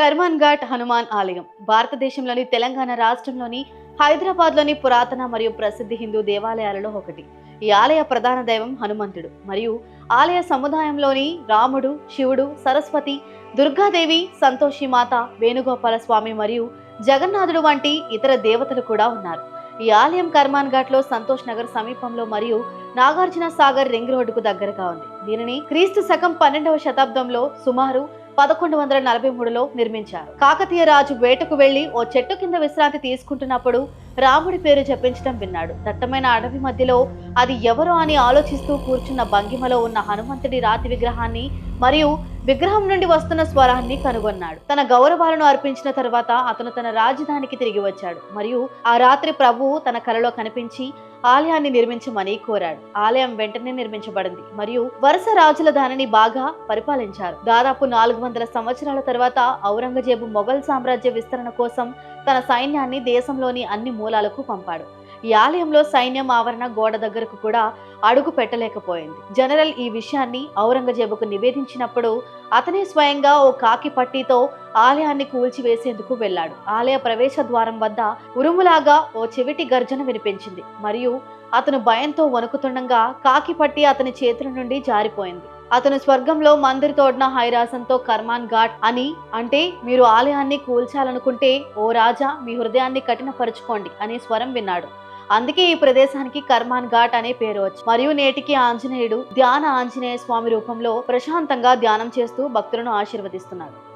కర్మన్ ఘాట్ హనుమాన్ ఆలయం. భారతదేశంలోని తెలంగాణ రాష్ట్రంలోని హైదరాబాద్లోని పురాతన మరియు ప్రసిద్ధి హిందూ దేవాలయాలలో ఒకటి. ఈ ఆలయ ప్రధాన దైవం హనుమంతుడు. మరియు ఆలయ సముదాయంలోని రాముడు శివుడు సరస్వతి దుర్గాదేవి సంతోషి మాత వేణుగోపాల స్వామి మరియు జగన్నాథుడు వంటి ఇతర దేవతలు కూడా ఉన్నారు. ఈ ఆలయం కర్మాన్ ఘాట్లో సంతోష్ నగర్ సమీపంలో మరియు నాగార్జున సాగర్ రింగ్ రోడ్డుకు దగ్గరగా ఉంది. దీనిని క్రీస్తు శకం పన్నెండవ శతాబ్దంలో సుమారు పదకొండు వందల నలభై మూడులో నిర్మించారు. కాకతీయ రాజు వేటకు వెళ్ళి ఓ చెట్టు కింద విశ్రాంతి తీసుకుంటున్నప్పుడు రాముడి పేరు జపించడం విన్నాడు. దట్టమైన అడవి మధ్యలో అది ఎవరో అని ఆలోచిస్తూ కూర్చున్న భంగిమలో ఉన్న హనుమంతుడి రాతి విగ్రహాన్ని మరియు విగ్రహం నుండి వస్తున్న స్వరాన్ని కనుగొన్నాడు. తన గౌరవాలను అర్పించిన తర్వాత అతను తన రాజధానికి తిరిగి వచ్చాడు. మరియు ఆ రాత్రి ప్రభువు తన కలలో కనిపించి ఆలయాన్ని నిర్మించమని కోరాడు. ఆలయం వెంటనే నిర్మించబడింది. మరియు వరుస రాజుల దానిని బాగా పరిపాలించారు. దాదాపు నాలుగు వందల సంవత్సరాల తర్వాత ఔరంగజేబు మొఘల్ సామ్రాజ్య విస్తరణ కోసం తన సైన్యాన్ని దేశంలోని అన్ని మూలాలకు పంపాడు. ఈ ఆలయంలో సైన్యం ఆవరణ గోడ దగ్గరకు కూడా అడుగు పెట్టలేకపోయింది. జనరల్ ఈ విషయాన్ని ఔరంగజేబుకు నివేదించినప్పుడు అతనే స్వయంగా ఓ కాకి పట్టీతో ఆలయాన్ని కూల్చివేసేందుకు వెళ్ళాడు. ఆలయ ప్రవేశ ద్వారం వద్ద ఉరుములాగా ఓ చెవిటి గర్జన వినిపించింది. మరియు అతను భయంతో వణుకుతుండగా కాకి పట్టి అతని చేతుల నుండి జారిపోయింది. అతను స్వర్గంలో మందిర్ తోడిన హైరాసంతో కర్మాన్ ఘాట్ అని అంటే మీరు ఆలయాన్ని కూల్చాలనుకుంటే ఓ రాజా మీ హృదయాన్ని కఠినపరుచుకోండి అనే స్వరం విన్నాడు. అందుకే ఈ ప్రదేశానికి కర్మాన్ ఘాట్ అనే పేరు వచ్చి మరియు నేటికి ఆంజనేయుడు ధ్యాన ఆంజనేయ స్వామి రూపంలో ప్రశాంతంగా ధ్యానం చేస్తూ భక్తులను ఆశీర్వదిస్తున్నారు.